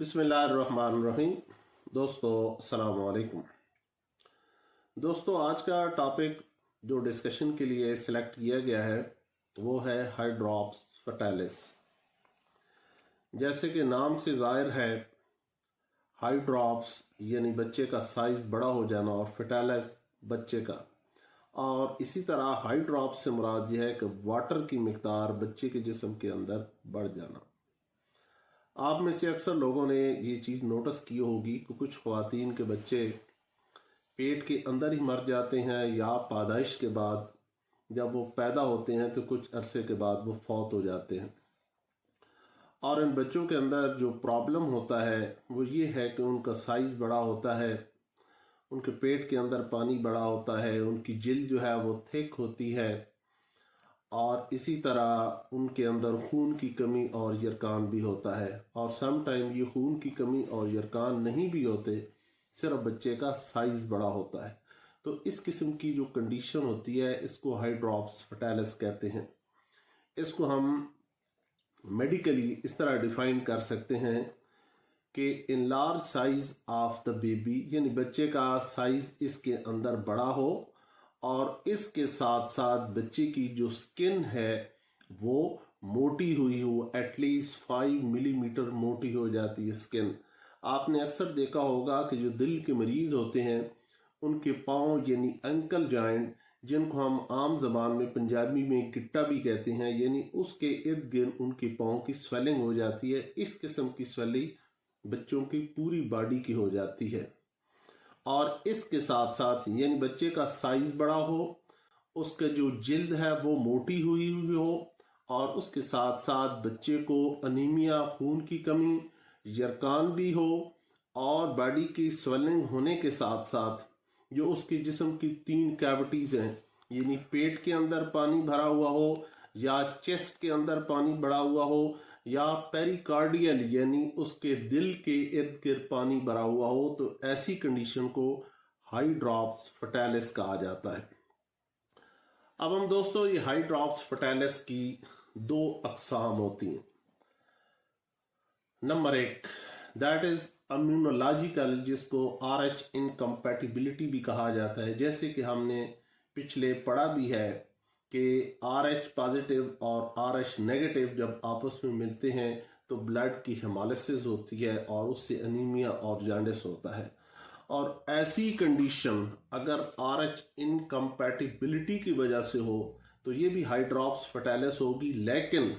بسم اللہ الرحمن الرحیم۔ دوستو، السلام علیکم۔ دوستو، آج کا ٹاپک جو ڈسکشن کے لیے سلیکٹ کیا گیا ہے وہ ہے ہائی ڈراپس فٹیلس جیسے کہ نام سے ظاہر ہے ہائی ڈراپس یعنی بچے کا سائز بڑا ہو جانا اور فٹیلس بچے کا۔ اور اسی طرح ہائی ڈراپ سے مراد یہ ہے کہ واٹر کی مقدار بچے کے جسم کے اندر بڑھ جانا۔ آپ میں سے اکثر لوگوں نے یہ چیز نوٹس کی ہوگی کہ کچھ خواتین کے بچے پیٹ کے اندر ہی مر جاتے ہیں یا پیدائش کے بعد جب وہ پیدا ہوتے ہیں تو کچھ عرصے کے بعد وہ فوت ہو جاتے ہیں۔ اور ان بچوں کے اندر جو پرابلم ہوتا ہے وہ یہ ہے کہ ان کا سائز بڑا ہوتا ہے، ان کے پیٹ کے اندر پانی بڑا ہوتا ہے، ان کی جلد جو ہے وہ تھک ہوتی ہے۔ اور اسی طرح ان کے اندر خون کی کمی اور یرکان بھی ہوتا ہے اور سم ٹائم یہ خون کی کمی اور یرکان نہیں بھی ہوتے، صرف بچے کا سائز بڑا ہوتا ہے۔ تو اس قسم کی جو کنڈیشن ہوتی ہے، اس کو ہائی ڈراپس فٹیلس کہتے ہیں۔ اس کو ہم میڈیکلی اس طرح ڈیفائن کر سکتے ہیں کہ in large size of the baby یعنی بچے کا سائز اس کے اندر بڑا ہو اور اس کے ساتھ ساتھ بچے کی جو سکن ہے، وہ موٹی ہوئی ہو at least five millimetre موٹی ہو جاتی ہے سکن۔ آپ نے اکثر دیکھا ہوگا کہ جو دل کے مریض ہوتے ہیں، ان کے پاؤں یعنی انکل جوائنٹ جن کو ہم عام زبان میں پنجابی میں گٹا بھی کہتے ہیں یعنی اس کے ارد گرد ان کے پاؤں کی سویلنگ ہو جاتی ہے۔ اس قسم کی سویلنگ بچوں کی پوری باڈی کی ہو جاتی ہے۔ اور اس کے ساتھ ساتھ یعنی بچے کا سائز بڑا ہو، اس کا جو جلد ہے وہ موٹی ہوئی ہوئی ہو، اور اس کے ساتھ ساتھ بچے کو انیمیا، خون کی کمی، یرکان بھی ہو، اور باڈی کی سویلنگ ہونے کے ساتھ ساتھ جو اس کے جسم کی تین کیوٹیز ہیں یعنی پیٹ کے اندر پانی بھرا ہوا ہو یا چیسٹ کے اندر پانی بڑا ہوا ہو، یا پیری کارڈیل یعنی اس کے دل کے ارد گرد پانی بھرا ہوا ہو، تو ایسی کنڈیشن کو ہائی ڈراپس فٹیلس کہا جاتا ہے۔ اب ہم دوستو، یہ ہائی ڈراپس فٹیلس کی دو اقسام ہوتی ہیں۔ نمبر ایک دیٹ از امیونولوجیکل جس کو آر ایچ انکمپیٹیبلٹی بھی کہا جاتا ہے۔ جیسے کہ ہم نے پچھلے پڑھا بھی ہے کہ آر ایچ پازیٹیو اور آر ایچ نیگیٹو جب آپس میں ملتے ہیں تو بلڈ کی ہیمالسز ہوتی ہے اور اس سے انیمیا اور جانڈس ہوتا ہے۔ اور ایسی کنڈیشن اگر آر ایچ انکمپیٹیبلٹی کی وجہ سے ہو تو یہ بھی ہائی ڈراپس فٹیلس ہوگی۔ لیکن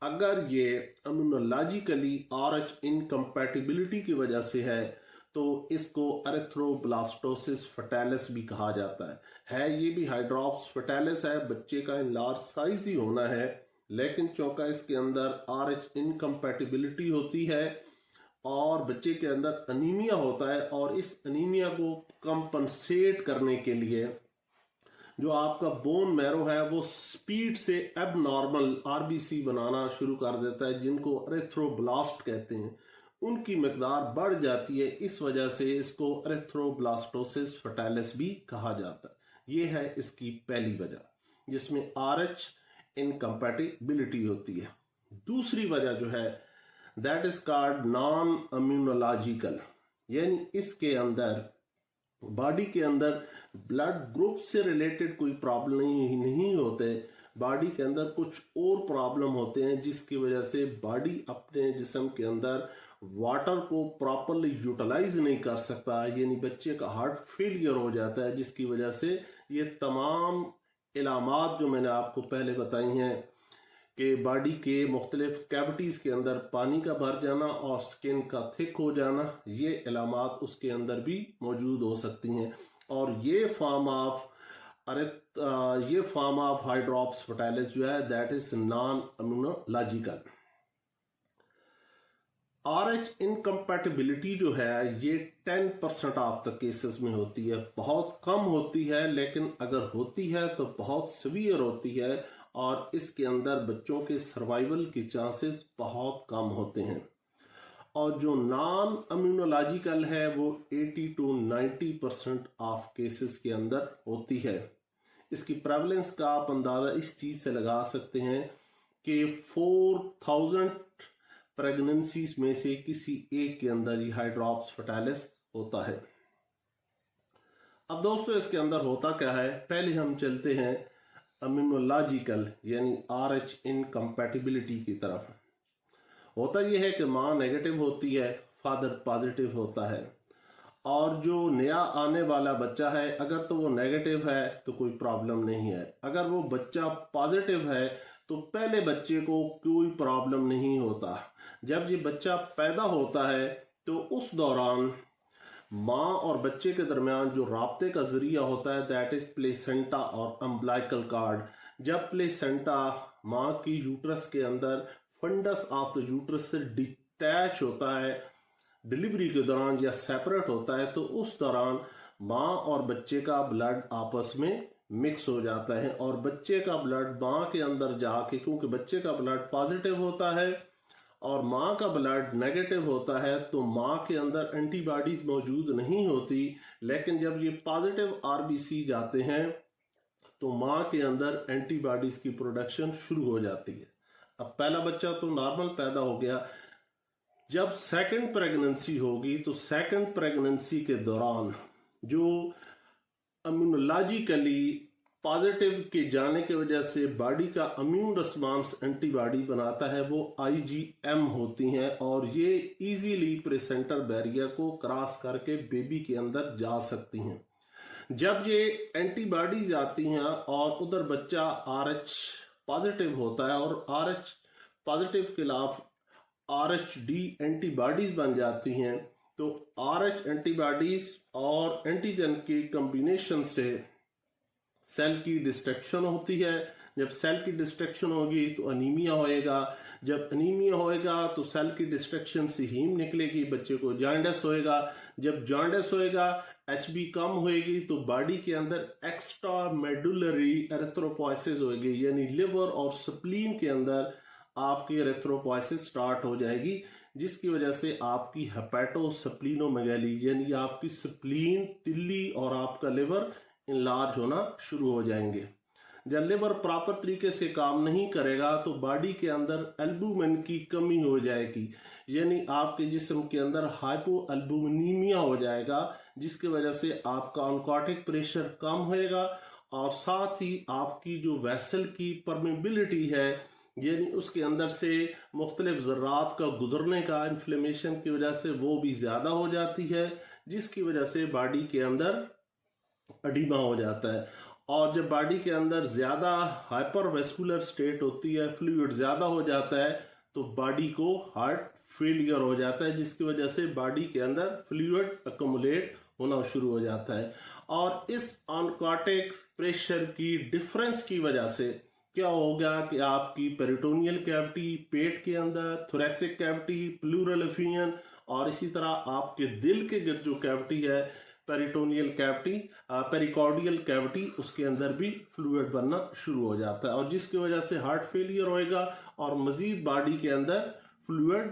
اگر یہ امونولوجیکلی آر ایچ انکمپیٹیبلٹی کی وجہ سے ہے تو اس کو ارتھروبلاسٹوسس فٹیلس بھی کہا جاتا ہے۔ ہے یہ بھی ہائیڈراپس فٹیلس ہے، بچے کا لارج سائز ہی ہونا ہے، لیکن چونکہ اس کے اندر آر ایچ انکمپیٹیبلٹی ہوتی ہے اور بچے کے اندر انیمیا ہوتا ہے اور اس انیمیا کو کمپنسیٹ کرنے کے لیے جو آپ کا بون میرو ہے، وہ سپیڈ سے اب نارمل آر بی سی بنانا شروع کر دیتا ہے، جن کو ریتھروبلاسٹ کہتے ہیں۔ ان کی مقدار بڑھ جاتی ہے، اس وجہ سے اس کو ریتھروبلاسٹوسس فٹیلس بھی کہا جاتا ہے۔ یہ ہے اس کی پہلی وجہ، جس میں آر ایچ انکمپیٹیبلٹی ہوتی ہے۔ دوسری وجہ جو ہے that is called non immunological یعنی اس کے اندر، باڈی کے اندر بلڈ گروپ سے ریلیٹڈ کوئی پرابلم نہیں ہوتے۔ باڈی کے اندر کچھ اور پرابلم ہوتے ہیں، جس کی وجہ سے باڈی اپنے جسم کے اندر واٹر کو پراپرلی یوٹیلائز نہیں کر سکتا یعنی بچے کا ہارٹ فیلئر ہو جاتا ہے، جس کی وجہ سے یہ تمام علامات جو میں نے آپ کو پہلے بتائی ہیں کہ باڈی کے مختلف کیوٹیز کے اندر پانی کا بھر جانا اور سکن کا تھک ہو جانا، یہ علامات اس کے اندر بھی موجود ہو سکتی ہیں۔ اور یہ فارم آف یہ فارم آف ہائیڈراپس فٹائلس جو ہے that is non immunological R H incompatibility جو ہے، یہ ten percent of the cases میں ہوتی ہے۔ بہت کم ہوتی ہے، لیکن اگر ہوتی ہے تو بہت سویئر ہوتی ہے اور اس کے اندر بچوں کے سروائیول کے چانسز بہت کم ہوتے ہیں۔ اور جو نان امیونولوجیکل ہے، وہ eighty to ninety percent of cases کے اندر ہوتی ہے۔ اس کی پریولنس کا آپ اندازہ اس چیز سے لگا سکتے ہیں کہ فور تھاؤزنڈ پریگننسیز میں سے کسی ایک کے اندر یہ ہائیڈراپس فٹالس ہوتا ہے۔ اب دوستو، اس کے اندر ہوتا کیا ہے؟ پہلے ہم چلتے ہیں امینولاجیکل یعنی آر ایچ انکمپیٹیبلٹی کی طرف۔ ہوتا یہ ہے کہ ماں نیگیٹو ہوتی ہے فادر پازیٹو ہوتا ہے۔ اور جو نیا آنے والا بچہ ہے، اگر تو وہ نیگیٹو ہے، تو کوئی پرابلم نہیں ہے۔ اگر وہ بچہ پازیٹو ہے تو پہلے بچے کو کوئی پرابلم نہیں ہوتا۔ جب یہ بچہ پیدا ہوتا ہے تو اس دوران ماں اور بچے کے درمیان جو رابطے کا ذریعہ ہوتا ہے دیٹ از پلیسنٹا اور امبلائکل کارڈ جب پلیسنٹا ماں کی یوٹرس کے اندر فنڈس آف دا یوٹرس سے ڈیٹیچ ہوتا ہے ڈلیوری کے دوران یا سیپریٹ ہوتا ہے، تو اس دوران ماں اور بچے کا بلڈ آپس میں مکس ہو جاتا ہے اور بچے کا بلڈ ماں کے اندر جا کے، کیونکہ بچے کا بلڈ پازیٹیو ہوتا ہے اور ماں کا بلڈ نگیٹو ہوتا ہے، تو ماں کے اندر اینٹی باڈیز موجود نہیں ہوتی۔ لیکن جب یہ پازیٹیو آر بی سی جاتے ہیں، تو ماں کے اندر اینٹی باڈیز کی پروڈکشن شروع ہو جاتی ہے۔ اب پہلا بچہ تو نارمل پیدا ہو گیا۔ جب سیکنڈ پریگننسی ہوگی، تو سیکنڈ پریگننسی کے دوران جو امیونولوجیکلی پازیٹیو کے جانے کی وجہ سے باڈی کا امیون رسپانس اینٹی باڈی بناتا ہے، وہ آئی جی ایم ہوتی ہیں اور یہ ایزیلی پریسینٹر بیریئر کو کراس کر کے بیبی کے اندر جا سکتی ہیں۔ جب یہ اینٹی باڈیز آتی ہیں اور ادھر بچہ آر ایچ پازیٹیو ہوتا ہے اور آر ایچ پازیٹیو خلاف R H D anti bodies بن جاتی ہیں تو آر ایچ اینٹی باڈیز اور اینٹیجن کی کمبینیشن سے سیل کی ڈسٹرکشن ہوتی ہے۔ جب سیل کی ڈسٹرکشن ہوگی تو انیمیا ہوئے گا۔ جب انیمیا ہوئے گا تو سیل کی ڈسٹرکشن سے ہیم نکلے گی، بچے کو جانڈس ہوئے گا۔ جب جانڈس ہوئے گا ایچ بی کم ہوئے گی تو باڈی کے اندر ایکسٹرا میڈولری اریتھروپوائسز ہوئے گی یعنی لیور اور سپلین کے اندر آپ کی ریتھروپوائسس سٹارٹ ہو جائے گی۔ جس کی وجہ سے آپ کی ہیپیٹو سپلینو میگیلی یعنی آپ کی سپلین تلی اور آپ کا لیور انلارج ہونا شروع ہو جائیں گے۔ جب لیور پراپر طریقے سے کام نہیں کرے گا تو باڈی کے اندر البومن کی کمی ہو جائے گی۔ یعنی آپ کے جسم کے اندر ہائپو البومنیمیا ہو جائے گا، جس کی وجہ سے آپ کا انکواٹک پریشر کم ہوئے گا اور ساتھ ہی آپ کی جو ویسل کی پرمیبلٹی ہے یعنی اس کے اندر سے مختلف ذرات کا گزرنے کا انفلیمیشن کی وجہ سے وہ بھی زیادہ ہو جاتی ہے، جس کی وجہ سے باڈی کے اندر اڈیما ہو جاتا ہے۔ اور جب باڈی کے اندر زیادہ ہائپر ویسکولر سٹیٹ ہوتی ہے فلوئڈ زیادہ ہو جاتا ہے، تو باڈی کو ہارٹ فیلئر ہو جاتا ہے، جس کی وجہ سے باڈی کے اندر فلوئڈ اکومولیٹ ہونا شروع ہو جاتا ہے۔ اور اس آنکاٹک پریشر کی ڈیفرنس کی وجہ سے کیا ہوگا کہ آپ کی پیریٹونیل کیوٹی پیٹ کے اندر تھوریسک کیوٹی پلورل افین اور اسی طرح آپ کے دل کے جو کیوٹی ہے پیریٹونیل کیوٹی پیریکارڈیل کیوٹی اس کے اندر بھی فلوئڈ بننا شروع ہو جاتا ہے اور جس کی وجہ سے ہارٹ فیلئر ہوئے گا اور مزید باڈی کے اندر فلوئڈ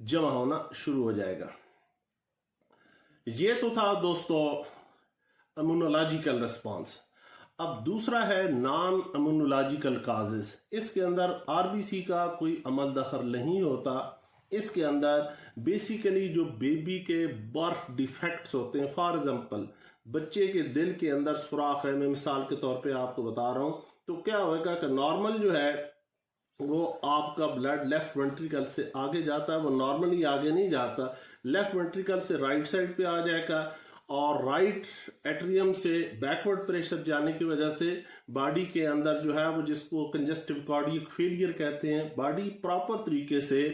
جمع ہونا شروع ہو جائے گا۔ یہ تو تھا دوستو امونولوجیکل ریسپانس اب دوسرا ہے نان امونولوجیکل کازز۔ اس کے اندر آر بی سی کا کوئی عمل دخل نہیں ہوتا۔ اس کے اندر بیسیکلی جو بیبی کے برتھ ڈیفیکٹس ہوتے ہیں، فار ایگزامپل، بچے کے دل کے اندر سوراخ ہے، میں مثال کے طور پہ آپ کو بتا رہا ہوں۔ تو کیا ہوئے گا کہ نارمل جو ہے، وہ آپ کا بلڈ لیفٹ ونٹریکل سے آگے جاتا ہے، وہ نارملی آگے نہیں جاتا۔ لیفٹ ونٹریکل سے رائٹ سائڈ پہ آ جائے گا۔ اور رائٹ ایٹریم سے بیکورڈ پریشر جانے کی وجہ سے باڈی کے اندر جو ہے وہ جس کو کنجسٹو کارڈیک فیلئر کہتے ہیں باڈی پراپر طریقے سے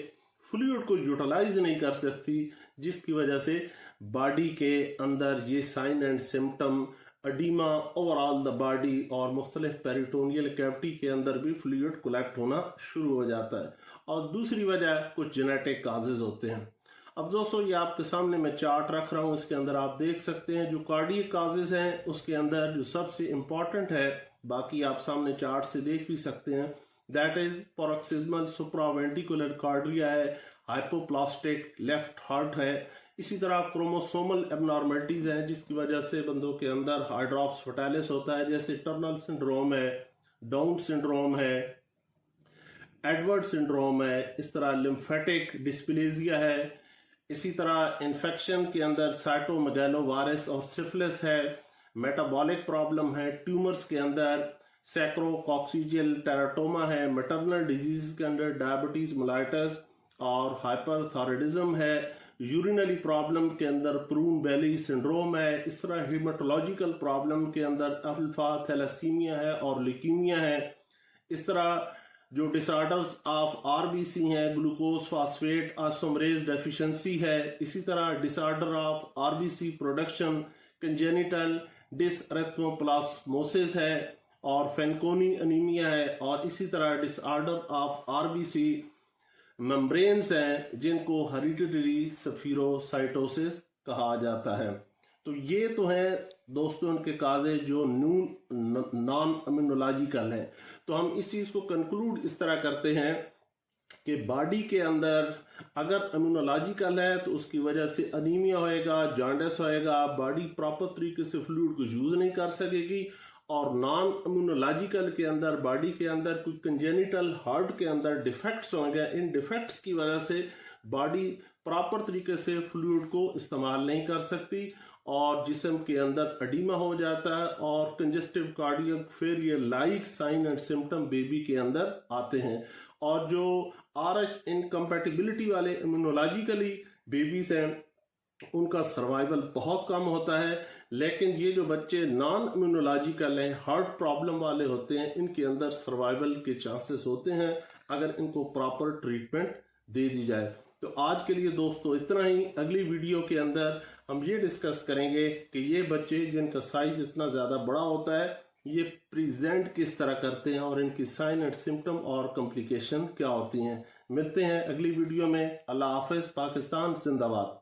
فلوئڈ کو یوٹیلائز نہیں کر سکتی، جس کی وجہ سے باڈی کے اندر یہ sign and symptom oedema over all the body اور مختلف پیریٹونیل کیوٹی کے اندر بھی فلوئڈ کلیکٹ ہونا شروع ہو جاتا ہے۔ اور دوسری وجہ کچھ جینیٹک کازز ہوتے ہیں۔ اب دوستو، یہ آپ کے سامنے میں چارٹ رکھ رہا ہوں۔ اس کے اندر آپ دیکھ سکتے ہیں جو کارڈی کازز ہیں، اس کے اندر جو سب سے امپورٹنٹ ہے، باقی آپ سامنے چارٹ سے دیکھ بھی سکتے ہیں۔ دیٹ از پوراکسیزمل سپراوینٹیکولر کارڈریا ہے ہائپوپلاسٹک لیفٹ ہارٹ ہے۔ اسی طرح کروموسومل اب نارملٹیز ہیں، جس کی وجہ سے بندوں کے اندر ہارڈراپس فٹائلس ہوتا ہے، جیسے ٹرنل سنڈروم ہے ڈاؤن سنڈروم ہے ایڈورڈ سنڈروم ہے، اس طرح لمفیٹک ڈسپلیزیا ہے۔ اسی طرح انفیکشن کے اندر سائٹو مگیلو وائرس اور سفلس ہے میٹابولک پرابلم ہے، ٹیومرز کے اندر سیکرو کاکسیجل ٹیراٹوما ہے، میٹرنل ڈیزیز کے اندر ڈائبٹیز، ملائٹس اور ہائپر تھائرائڈزم ہے۔ یورینلی پرابلم کے اندر پرون بیلی سنڈروم ہے۔ اس طرح ہیمٹولوجیکل پرابلم کے اندر الفا تھیلاسیمیا ہے اور لیکیمیا ہے۔ اس طرح جو disorders of R B C ہیں گلوکوز فاسفیٹ آسومریز ڈیفیشنسی ہے، اسی طرح disorder of R B C production congenital dyserythropoiesis ہے اور فینکونی انیمیا ہے اور اسی طرح disorder of R B C membranes ہیں جن کو ہریڈیٹری سفیروسائٹوسس کہا جاتا ہے۔ تو یہ تو ہیں دوستوں ان کے کازے جو نون نان امینولاجیکل ہیں۔ تو ہم اس چیز کو کنکلوڈ اس طرح کرتے ہیں کہ باڈی کے اندر اگر امینولاجیکل ہے تو اس کی وجہ سے انیمیا ہوئے گا جانڈس ہوئے گا، باڈی پراپر طریقے سے فلوڈ کو یوز نہیں کر سکے گی اور نان امونولاجیکل کے اندر، باڈی کے اندر کچھ کنجینیٹل ہارٹ کے اندر ڈیفیکٹس ہوں گے۔ ان ڈیفیکٹس کی وجہ سے باڈی پراپر طریقے سے فلوڈ کو استعمال نہیں کر سکتی۔ اور جسم کے اندر اڈیما ہو جاتا ہے اور congestive cardiac failure like sign and symptom baby کے اندر آتے ہیں۔ اور جو آر ایچ انکمپیٹیبلٹی والے امونولاجیکلی بیبیز ہیں، ان کا سروائیول بہت کم ہوتا ہے۔ لیکن یہ جو بچے نان امونولاجیکل ہیں ہارٹ پرابلم والے ہوتے ہیں، ان کے اندر سروائیول کے چانسز ہوتے ہیں۔ اگر ان کو پراپر ٹریٹمنٹ دے دی جائے۔ تو آج کے لیے دوستو، اتنا ہی۔ اگلی ویڈیو کے اندر ہم یہ ڈسکس کریں گے کہ یہ بچے جن کا سائز اتنا زیادہ بڑا ہوتا ہے، یہ پریزنٹ کس طرح کرتے ہیں اور ان کی سائن اینڈ سمٹم اور کمپلیکیشن کیا ہوتی ہیں۔ ملتے ہیں اگلی ویڈیو میں۔ اللہ حافظ، پاکستان، زندہ باد۔